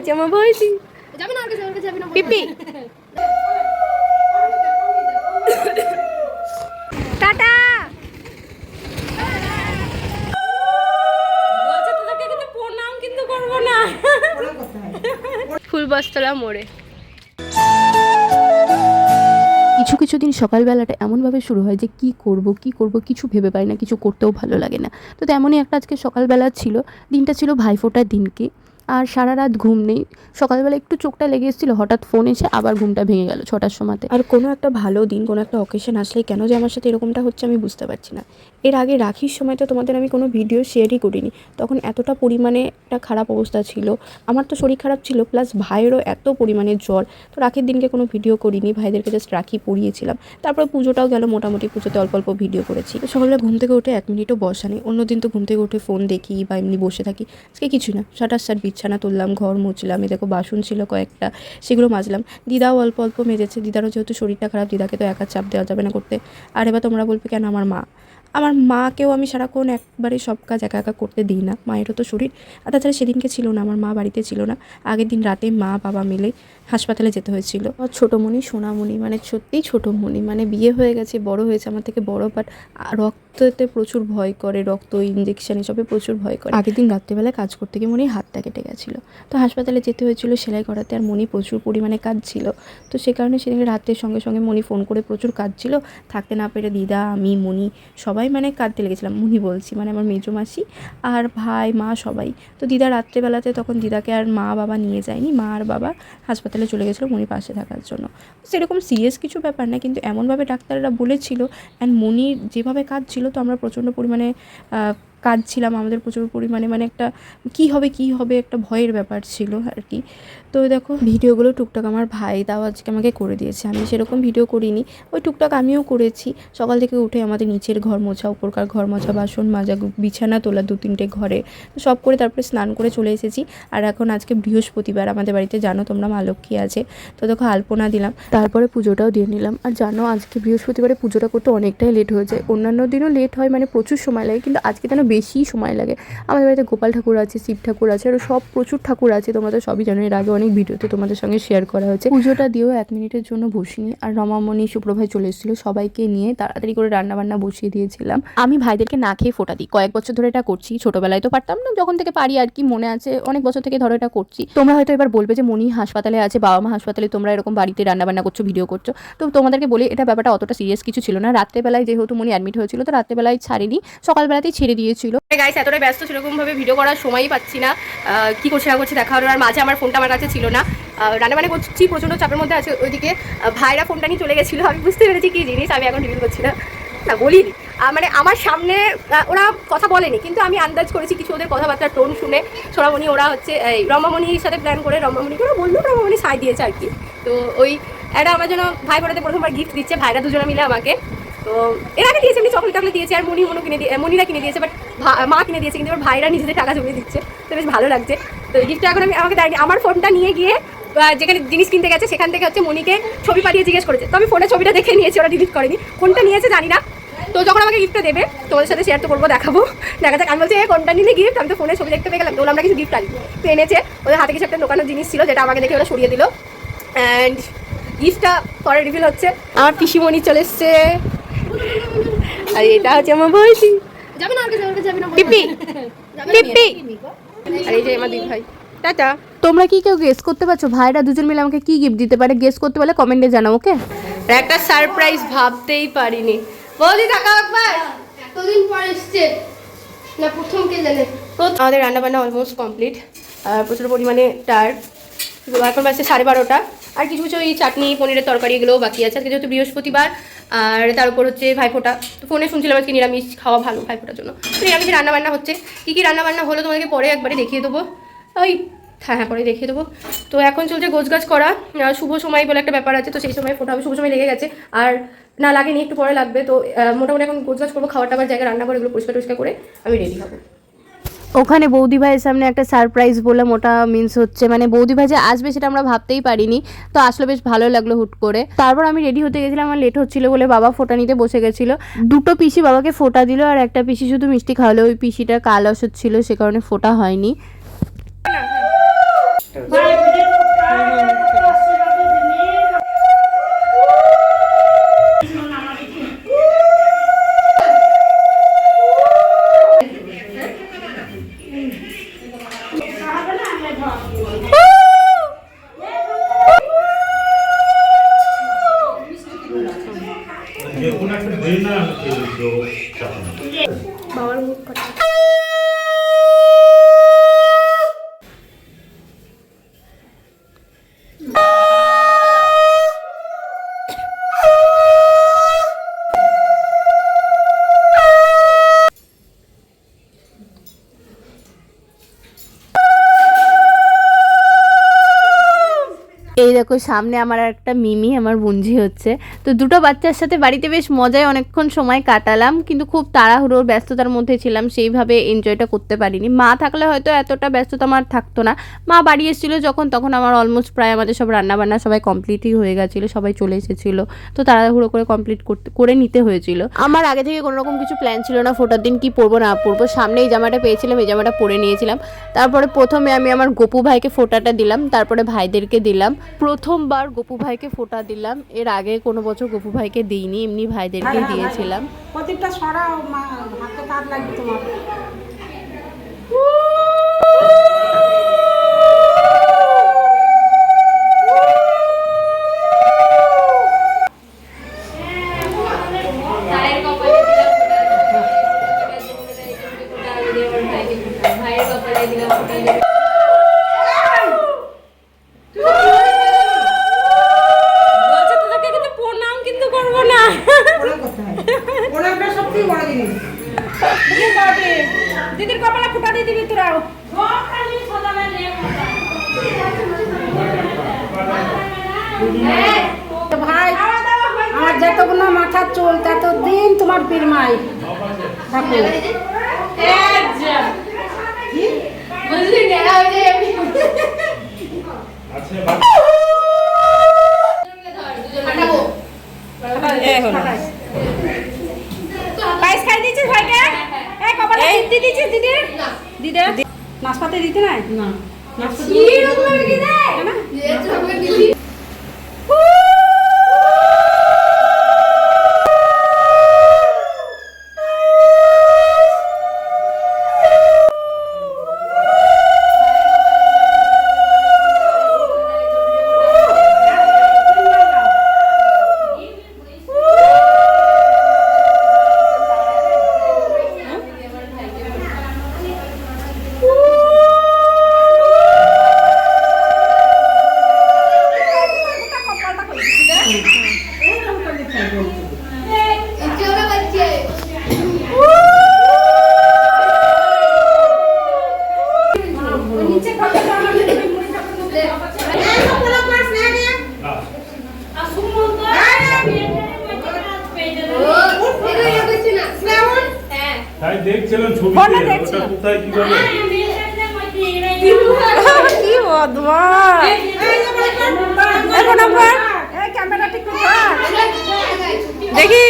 আছে আমার বয়সী যাবে না আর কাছে আর কাছে যাবে না। পিপি। টাটা। বলছে তোদেরকে কিন্তু প্রণাম কিন্তু করব না। ফুলবস্তলা মোড়ে। কিছু কিছু দিন সকালবেলাটা এমনভাবে শুরু হয় যে কি করব কি করব কিছু ভেবে পাই না কিছু করতেও ভালো লাগে না। তো তেমনই একটা আজকে সকালবেলা ছিল দিনটা ছিল ভাইফোঁটার দিনকে। আর সারা রাত ঘুম নেই। সকালবেলা একটু চোখটা লেগে এসেছিল, হঠাৎ ফোন এসে আবার ঘুমটা ভেঙে গেল ছটার সময়তে। আর কোনো একটা ভালো দিন, কোনো একটা অকেশন আসলেই কেন যে আমার সাথে এরকমটা হচ্ছে আমি বুঝতে পারছি না। এর আগে রাখির সময় তো তোমাদের আমি কোনো ভিডিও শেয়ারই করিনি। তখন এতটা পরিমাণে একটা খারাপ অবস্থা ছিল। আমার তো শরীর খারাপ ছিল প্লাস ভাইয়েরও এত পরিমাণে জ্বর। তো রাখির দিনকে কোনো ভিডিও করিনি, ভাইদেরকে জাস্ট রাখি পরিয়েছিলাম। তারপর পুজোটাও গেল, মোটামুটি পুজোতে অল্প অল্প ভিডিও করেছি। তো সকালে ঘুম থেকে উঠে এক মিনিটও বসা নেই। অন্যদিন তো ঘুম থেকে উঠে ফোন দেখি বা এমনি বসে থাকি। আজকে কিছু না, সাটার সাট বিছানা তুললাম, ঘর মুছলাম, এ দেখো বাসন ছিল কয়েকটা, সেগুলো মাজলাম। দিদাও অল্প অল্প মেজেছে, দিদারও যেহেতু শরীরটা খারাপ, দিদাকে তো একা চাপ দেওয়া যাবে না করতে। আর এবার তোমরা বলবে, কেন আমার মা? আমার মাকেও আমি সারাক্ষণ একবারে সব কাজ একা একা করতে দিই না। মায়েরও তো শরীর। আর তাছাড়া সেদিনকে ছিল না আমার মা বাড়িতে ছিল না। আগের দিন রাতে মা বাবা মিলে হাসপাতালে যেতে হয়েছিল। ছোটোমণি সোনামণি মানে সত্যিই ছোটোমণি মানে বিয়ে হয়ে গেছে বড় হয়েছে আমার থেকে বড় বাট রক্ততে প্রচুর ভয় করে রক্ত ইঞ্জেকশন এসবে প্রচুর ভয় করে। আগের দিন রাত্রেবেলা কাজ করতে গিয়ে মনে হাতটা কেটে গেছিল। তো হাসপাতালে যেতে হয়েছিল সেলাই করাতে আর মনি প্রচুর পরিমাণে কাজ ছিল তো সে কারণে সেদিন রাতের সঙ্গে সঙ্গে মনি ফোন করে প্রচুর কাজ ছিল থাকতে না পেরে দিদা আমি মনি সবাই মানে কাঁদতে লেগেছিলাম, মুনি বলছি মানে আমার মেজো মাসি আর ভাই, মা সবাই। তো দিদা রাত্রেবেলাতে তখন দিদাকে আর মা বাবা নিয়ে যায়নি, মা আর বাবা হাসপাতালে চলে গেছিল মনির পাশে থাকার জন্য। সেরকম সিরিয়াস কিছু ব্যাপার না, কিন্তু এমনভাবে ডাক্তাররা বলেছিল অ্যান্ড মনির যেভাবে কাঁদছিল, তো আমরা প্রচণ্ড পরিমাণে কাঁদছিলাম, আমাদের প্রচুর পরিমাণে মানে একটা কি হবে কি হবে একটা ভয়ের ব্যাপার ছিল আর কি। তো দেখো, ভিডিওগুলো টুকটাক আমার ভাই তাও আজকে আমাকে করে দিয়েছে, আমি সেরকম ভিডিও করিনি, ওই টুকটাক আমিও করেছি। সকাল থেকে উঠে আমাদের নিচের ঘর মোছা, উপরকার ঘর মোছা, বাসন মাজা বিছানা তোলা দু তিনটে ঘরে সব করে তারপরে স্নান করে চলে এসেছি। আর এখন আজকে বৃহস্পতিবার, আমাদের বাড়িতে জানো তোমরা মা লক্ষ্মী আছে, তো দেখো আলপনা দিলাম। তারপরে পুজোটাও দিয়ে নিলাম। আর জানো, আজকে বৃহস্পতিবারে পুজোটা করতে অনেকটাই লেট হয়ে যায় অন্যান্য দিনও লেট হয় মানে প্রচুর সময় লাগে, কিন্তু আজকে যেন বেশি সময় লাগে। আমাদের বাড়িতে গোপাল ঠাকুর আছে, শিব ঠাকুর আছে আরও সব প্রচুর ঠাকুর আছে, তোমরা তো সবই জানো। এর আগে অনেক ভিডিওতে তোমাদের সঙ্গে শেয়ার করা হয়েছে। পুজোটা দিয়েও এক মিনিটের জন্য বসিনি। আর রমামণি, সুপ্রভাই চলে এসেছিল সবাইকে নিয়ে। তাড়াতাড়ি করে রান্না বান্না বসিয়ে দিয়েছিলাম। আমি ভাইদেরকে না খেয়ে ফোটা দিই। কয়েক বছর ধরে এটা করছি। ছোটবেলায় তো পারতাম না। যখন থেকে পারি আর কি, মনে আছে, অনেক বছর থেকে ধরো এটা করছি। তোমরা হয়তো এবার বলবে যে মনি হাসপাতালে আছে, বাবা মা হাসপাতালে তোমরা এরকম বাড়িতে রান্না বান্না করছ, ভিডিও করছ। তো তোমাদেরকে বলি, এটা ব্যাপারটা অতটা সিরিয়াস কিছু ছিল না। রাত্রেবেলায় যেহেতু মনি অ্যাডমিট হয়েছিল, তো রাত্রেবেলায় ছাড়িনি। সকালবেলাতেই ছেড়ে দিয়েছিল গাইস এতটাই ব্যস্ত সেরকমভাবে ভিডিও করার সময়ই পাচ্ছি না। কি করছি না করছি দেখা হলো আর মাঝে আমার ফোনটা আমার কাছে ছিল না। রান্না বান্না করছি, প্রচণ্ড চাপের মধ্যে আছে ওইদিকে। ভাইরা ফোনটা নিয়ে চলে গেছিল, আমি বুঝতে পেরেছি কি জিনিস, আমি এখন রিভিল করছি না। না, বলিনি। মানে আমার সামনে ওরা কথা বলেনি, কিন্তু আমি আন্দাজ করেছি কিছু ওদের কথাবার্তার টোন শুনে। সোনামণি, ওরা হচ্ছে, এই রমামণির সাথে প্ল্যান করে, রমামণিকে ওরা বলল, রমামণি সাই দিয়েছে আর কি। তো ওই এটা আমার জন্য ভাই বোনাতে প্রথমবার গিফট দিচ্ছে, ভাইরা দুজনে মিলে আমাকে। তো এর আগে দিয়েছে এমনি চকলেট টকলেট দিয়েছে আর মনি মনু কিনে দিয়ে মনিরা কিনে দিয়েছে বাট মা কিনে দিয়েছে কিন্তু এবার ভাইরা নিজেদের টাকা জমিয়ে দিচ্ছে। তো বেশ ভালো লাগছে। তো গিফটটা এখন আমি আমাকে দেয়নি। আমার ফোনটা নিয়ে গিয়ে যেখানে জিনিস কিনতে গেছে সেখান থেকে হচ্ছে মনিকে ছবি পাঠিয়ে জিজ্ঞেস করেছে। তো আমি ফোনে ছবিটা দেখে নিয়েছি ওরা ডিলিট করেনি। কোনটা নিয়েছে জানি না। তো যখন আমাকে গিফটটা দেবে তোমাদের সাথে শেয়ার তো করব দেখাবো। দেখা যাক। আমি বলছি এ কোনটা নিলে গিফট আমি তো ফোনে ছবি দেখতে পেয়ে গেলাম। বললাম, আমরা কিছু গিফট আনি তো এনেছে। ওদের হাতে কিছু একটা দোকানের জিনিস ছিল যেটা আমাকে দেখে ওরা সরিয়ে দিল। অ্যান্ড গিফটটা পরে রিভিল হচ্ছে। আমার পিসিমণি চলে এসছে। আর এটা হচ্ছে আমার বয়সী যাবে না আর কাছে যাবে না পিপি পিপি। আর এই যে আমার দিদি ভাই। টাটা। তোমরা কি কেউ গেস করতে পারছ? ভাইরা দুজন মিলে আমাকে কি গিফট দিতে পারে? গেস করতে পারলে কমেন্টে জানাও ওকে আর একটা সারপ্রাইজ ভাবতেই পারিনি। বৌদি টাকা একবার। এতদিন পর এসছে। না প্রথম কে জানে? আমাদের রান্নাবান্না অলমোস্ট কমপ্লিট আর প্রচুর পরিমাণে টায়ার্ড এখন বাজছে সাড়ে বারোটা। আর কিছু কিছু এই চাটনি পনিরের তরকারি এগুলোও বাকি আছে। আজকে যেহেতু বৃহস্পতিবার আর তার উপর হচ্ছে ভাইফোঁটা ফোনে শুনছিলাম আজকে নিরামিষ খাওয়া ভালো ভাইফোঁটার জন্য। নিরামিষ রান্নাবান্না হচ্ছে। কী কী রান্নাবান্না হলো তোমাদেরকে পরে একবারে দেখিয়ে দেবো। ওই হ্যাঁ হ্যাঁ পরে দেখিয়ে দেবো। তো এখন চলছে গোছগাছ করা। শুভ সময় বলে একটা ব্যাপার আছে, তো সেই সময় ফোটা হবে শুভ সময় লেগে গেছে। আর না লাগেনি, একটু পরে লাগবে। তো মোটামুটি এখন গোছগাছ করব, খাওয়ার টাবার জায়গা রান্না করে এগুলো পরিষ্কার টরিষ্কার করে আমি রেডি হব। ওখানে বৌদি ভাইয়ের সামনে একটা সারপ্রাইজ বললাম, ওটা মিন্স হচ্ছে মানে বৌদি ভাই যে আসবে সেটা আমরা ভাবতেই পারিনি। তো আসলে বেশ ভালো লাগল হুট করে। তারপর আমি রেডি হতে গেছিলাম, আমার লেট হচ্ছিল বলে বাবা ফোটা নিতে বসে গেছিল। দুটো পিসি বাবাকে ফোটা দিল আর একটা পিসি শুধু মিষ্টি খাওয়ালো। ওই পিসিটা কাল ওষুধ ছিল, সে কারণে ফোটা হয়নি। দেখো, সামনে আমার একটা মিমি, আমার বুঞ্জি হচ্ছে। তো দুটো বাচ্চার সাথে বাড়িতে বেশ মজায় অনেকক্ষণ সময় কাটালাম, কিন্তু খুব তাড়াহুড়োর ব্যস্ততার মধ্যে ছিলাম, সেইভাবে এনজয়টা করতে পারিনি। মা থাকলে হয়তো এতটা ব্যস্ততা আমার থাকতো না। মা বাড়ি এসেছিল যখন, তখন আমার অলমোস্ট প্রায় আমাদের সব রান্নাবান্না সবাই কমপ্লিটই হয়ে গেছিল, সবাই চলে এসেছিল। তো তাড়াহুড়ো করে কমপ্লিট করতে, করে নিতে হয়েছিল। আমার আগে থেকে কোনো রকম কিছু প্ল্যান ছিল না ফোটার দিন কি পরবো, না পরবো। সামনে এই জামাটা পেয়েছিলাম, এই জামাটা পরে নিয়েছিলাম। তারপরে প্রথমে আমি আমার গোপু ভাইকে ফোটাটা দিলাম, তারপরে ভাইদেরকে দিলাম। প্রথমবার গপু ভাইকে ফোটা দিলাম। এর আগে কোনো বছর গপু ভাইকে দিইনি এমনি ভাইদেরকে দিয়েছিলাম। প্রত্যেকটা সরা হাতে তার লাগবে তোমার। সত্যিই বড় জিনিস দিদির কপালে দিদির কপালে ফুটা দিয়ে দিবি তোরাও তো ভাই আমার যতগুলো মাথার চুল তত দিন তোমার পীরমাই বুঝলি না আচ্ছা ফাটাবো পায়েস খাই দিয়েছিস ভাইকে এই কপালে দিদি দিয়েছিস দিদি দিদি? নাশপাতি দিতে নাই? না। কি দেখছিলাম ছবিতে ওটা কোথায় কীভাবে কি ক্যামেরা ঠিক দেখি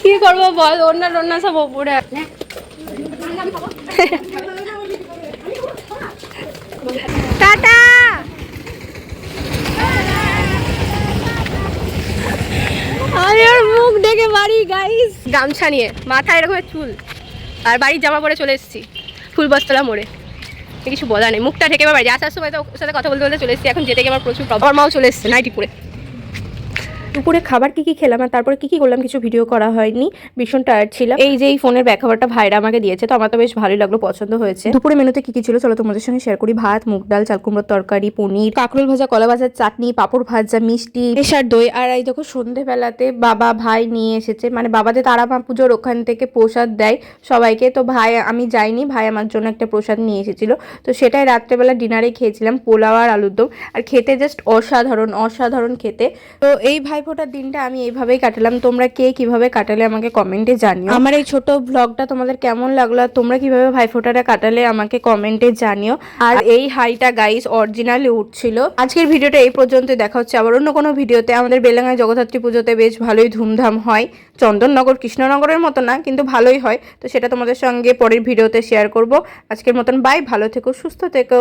কি করব বল? অন্য অন্য সব ওপরে টাটা! আরে ওর মুখ দেখে বাড়ি গাইস গামছা নিয়ে, মাথায় এরকম চুল। আর বাড়ির জামা পরে চলে এসেছি ফুল ফুলবস্তলা মোড়ে। কিছু বলা নেই। মুখটা ঢেকে বাড়ি আসার সময় তো ওর সাথে কথা বলতে বলতে চলে এসেছি। এখন যেতে গিয়ে আমার প্রচুর প্রবলেম মাও চলে এসেছে নাইটি পরে দুপুরে খাবার কি কি খেলাম আর তারপরে কি কি করলাম কিছু ভিডিও করা হয়নি ভীষণ টায়ার্ড ছিলাম। এই যে এই ফোনের ব্যাক খাবারটা ভাইরা আমাকে দিয়েছে তো আমার তো বেশ ভালোই লাগল পছন্দ হয়েছে। দুপুরে মেনুতে কি কি ছিল? চলো তোমাদের সঙ্গে শেয়ার করি। ভাত মুগ ডাল চাল কুমড়োর তরকারি পনির কাঁকরোল ভাজা কলা ভাজার চাটনি পাঁপড় ভাজা মিষ্টি এসার দই। আর এই দেখো সন্ধেবেলাতে বাবা ভাই নিয়ে এসেছে। মানে বাবাদের তারা মা পুজোর ওখান থেকে প্রসাদ দেয় সবাইকে তো ভাই আমি যাইনি। ভাই আমার জন্য একটা প্রসাদ নিয়ে এসেছিল। তো সেটাই রাত্রেবেলা ডিনারে খেয়েছিলাম পোলাও আর আলুর দম। আর খেতে জাস্ট অসাধারণ অসাধারণ খেতে। তো এই ভাইফোঁটার দিনটা আমি এইভাবেই কাটালাম। তোমরা কে কীভাবে কাটালে আমাকে কমেন্টে জানিও। আমার এই ছোট ব্লগটা তোমাদের কেমন লাগল আর তোমরা কীভাবে ভাইফোঁটাটা কাটালে আমাকে কমেন্টে জানিও। আর এই হাইটা গাইস অরিজিনালি উঠছিল। আজকের ভিডিওটা এই পর্যন্ত দেখা হচ্ছে আবার অন্য কোনো ভিডিওতে আমাদের বেলাঙ্গায় জগদ্ধাত্রী পুজোতে বেশ ভালোই ধুমধাম হয়। চন্দননগর কৃষ্ণনগরের মতো না কিন্তু ভালোই হয়। তো সেটা তোমাদের সঙ্গে পরের ভিডিওতে শেয়ার করব। আজকের মতন বাই ভালো থেকো সুস্থ থেকো।